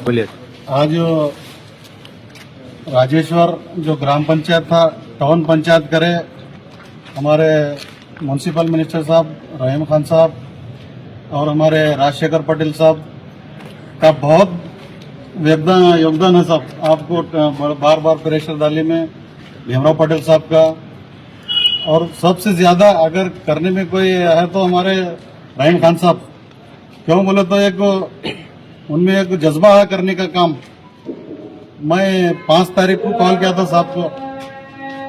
बोलिए। आज राजेश्वर जो ग्राम पंचायत था, टाउन पंचायत करे, हमारे म्यूनसिपल मिनिस्टर साहब, रहीम खान साहब और हमारे राजशेखर पटेल साहब का बहुत योगदान योगदान है साहब आपको बार बार प्रेशर डाली में, भीमराव पटेल साहब का। और सबसे ज़्यादा अगर करने में कोई है तो हमारे रहीम खान साहब। क्यों बोले तो एक उनमें एक जज्बा है करने का काम। मैं पाँच तारीख को कॉल किया था साहब को।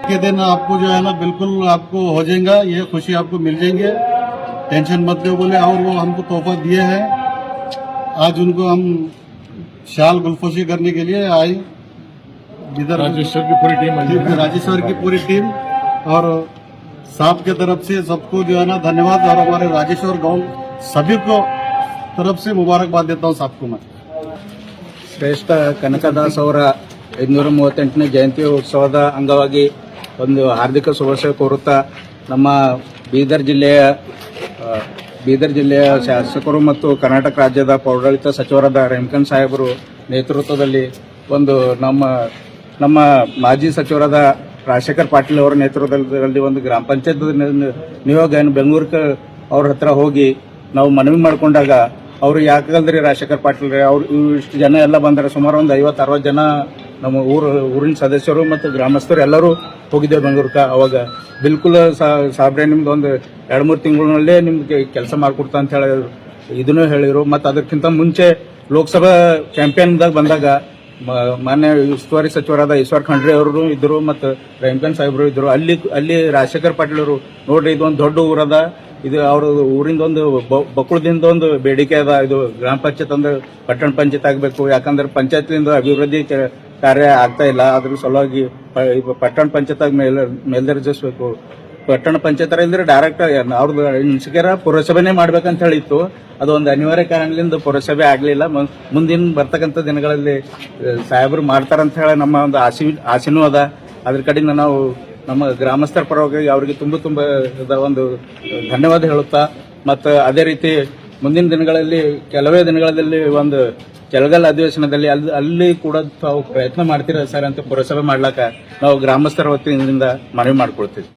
के दिन आपको जो है ना बिल्कुल आपको हो जाएगा ये खुशी आपको मिल जाएँगे। टेंशन मत लो बोले और वो हमको तोहफा दिए हैं। आज उनको हम शाल गुलफोशी करने के लिए आई इधर राजेश्वर की पूरी टीम राजेश्वर की पूरी टीम। और साहब के तरफ़ से सबको जो है ना धन्यवाद। और हमारे राजेश्वर गाँव सभी को तरफ से मुबारकबाद देता हूँ साहब को मैं ಶ್ರೇಷ್ಠ ಕನಕದಾಸ್ ಅವರ ಐದುನೂರ ಮೂವತ್ತೆಂಟನೇ ಜಯಂತಿ ಉತ್ಸವದ ಅಂಗವಾಗಿ ಒಂದು ಹಾರ್ದಿಕ ಶುಭಾಶಯ ಕೋರುತ್ತಾ ನಮ್ಮ ಬೀದರ್ ಜಿಲ್ಲೆಯ ಆ, ಬೀದರ್ ಜಿಲ್ಲೆಯ ಶಾಸಕರು ಮತ್ತು ಕರ್ನಾಟಕ ರಾಜ್ಯದ ಪೌರಾಡಳಿತ ಸಚಿವರಾದ ರೆಮ್ಕನ್ ಸಾಹೇಬರು ನೇತೃತ್ವದಲ್ಲಿ ಒಂದು ನಮ್ಮ ನಮ್ಮ ಮಾಜಿ ಸಚಿವರಾದ ರಾಜಶೇಖರ್ ಪಾಟೀಲ್ ಅವರ ನೇತೃತ್ವದಲ್ಲಿ ಒಂದು ಗ್ರಾಮ ಪಂಚಾಯತ್ ನಿಯೋಗ ಏನು ಬೆಂಗಳೂರಿಗೆ ಅವ್ರ ಹತ್ರ ಹೋಗಿ ನಾವು ಮನವಿ ಮಾಡಿಕೊಂಡಾಗ ಅವರು ಯಾಕಲ್ದ್ರಿ ರಾಜಶೇಖರ್ ಪಾಟೀಲ್ ರೀ, ಅವ್ರು ಇಷ್ಟು ಜನ ಎಲ್ಲ ಬಂದರೆ. ಸುಮಾರು ಒಂದು ಐವತ್ತು, ಅರವತ್ತು ಜನ ನಮ್ಮ ಊರು, ಊರಿನ ಸದಸ್ಯರು ಮತ್ತು ಗ್ರಾಮಸ್ಥರು ಎಲ್ಲರೂ ಹೋಗಿದ್ದೇವೆ ಬೆಂಗಳೂರಿಗೆ ಅವಾಗ ಬಿಲ್ಕುಲ್ ಸಾಬ್ರೆ ನಿಮ್ದು ಒಂದು ಎರಡು ಮೂರು ತಿಂಗಳಲ್ಲೇ ನಿಮ್ಗೆ ಕೆಲಸ ಮಾಡಿಕೊಡ್ತಾ ಅಂತ ಹೇಳಿದ್ರು ಇದನ್ನೂ ಹೇಳಿದರು. ಮತ್ತು ಅದಕ್ಕಿಂತ ಮುಂಚೆ ಲೋಕಸಭಾ ಕ್ಯಾಂಪೇನ್ದಾಗ ಬಂದಾಗ ಮಾನ್ಯ ಉಸ್ತುವಾರಿ ಸಚಿವರಾದ ಈಶ್ವರ್ ಖಂಡ್ರೆ ಅವರು ಇದ್ರು ಮತ್ತು ರೆಂಕನ್ ಸಾಹೇಬರು ಇದ್ರು. ಅಲ್ಲಿ ಅಲ್ಲಿ ರಾಜಶೇಖರ್ ಪಾಟೀಲ್ ಅವರು ನೋಡ್ರಿ ಇದೊಂದು ದೊಡ್ಡ ಊರದ. ಇದು ಅವ್ರ ಊರಿಂದ ಒಂದು ಬಕ್ಕುಳದಿಂದ ಒಂದು ಬೇಡಿಕೆ ಅದ. ಇದು ಗ್ರಾಮ ಪಂಚಾಯತ್ ಅಂದ್ರೆ ಪಟ್ಟಣ ಪಂಚಾಯತ್ ಆಗಬೇಕು. ಯಾಕಂದ್ರೆ ಪಂಚಾಯತ್ಲಿಂದ ಅಭಿವೃದ್ಧಿ ಕಾರ್ಯ ಆಗ್ತಾ ಇಲ್ಲ. ಅದ್ರ ಸಲುವಾಗಿ ಪಟ್ಟಣ ಪಂಚಾಯತ್ ಆಗಿ ಮೇಲ್, ಮೇಲ್ದರ್ಜಿಸಬೇಕು. ಪಟ್ಟಣ ಪಂಚಾಯತ್ ಇದ್ರೆ ಡೈರೆಕ್ಟ್ ಅವ್ರದ್ದು ಇನ್ಸಿಕೆರ ಪುರಸಭೆನೇ ಮಾಡ್ಬೇಕಂತ ಹೇಳಿತ್ತು. ಅದು ಒಂದು ಅನಿವಾರ್ಯ ಕಾರಣದಿಂದ ಪುರಸಭೆ ಆಗಲಿಲ್ಲ. ಮುಂದಿನ ಬರ್ತಕ್ಕಂಥ ದಿನಗಳಲ್ಲಿ ಸಾಹೇಬರು ಮಾಡ್ತಾರಂತ ಹೇಳಿ ನಮ್ಮ ಒಂದು ಆಸೆ ಆಸೆನೂ ಅದ. ಅದ್ರ ಕಡೆಯಿಂದ ನಾವು ನಮ್ಮ ಗ್ರಾಮಸ್ಥರ ಪರವಾಗಿ ಅವರಿಗೆ ತುಂಬ ತುಂಬ ಒಂದು ಧನ್ಯವಾದ ಹೇಳುತ್ತಾ, ಮತ್ತು ಅದೇ ರೀತಿ ಮುಂದಿನ ದಿನಗಳಲ್ಲಿ, ಕೆಲವೇ ದಿನಗಳಲ್ಲಿ ಒಂದು ಕೆಳಗಲ್ ಅಧಿವೇಶನದಲ್ಲಿ ಅಲ್ಲಿ ಅಲ್ಲಿ ಕೂಡ ತಾವು ಪ್ರಯತ್ನ ಮಾಡ್ತೀರಾ ಸರ್ ಅಂತ ಪುರಸಭೆ ಮಾಡ್ಲಾಕ ನಾವು ಗ್ರಾಮಸ್ಥರ ವತಿಯಿಂದ ಮನವಿ ಮಾಡ್ಕೊಳ್ತೀವಿ.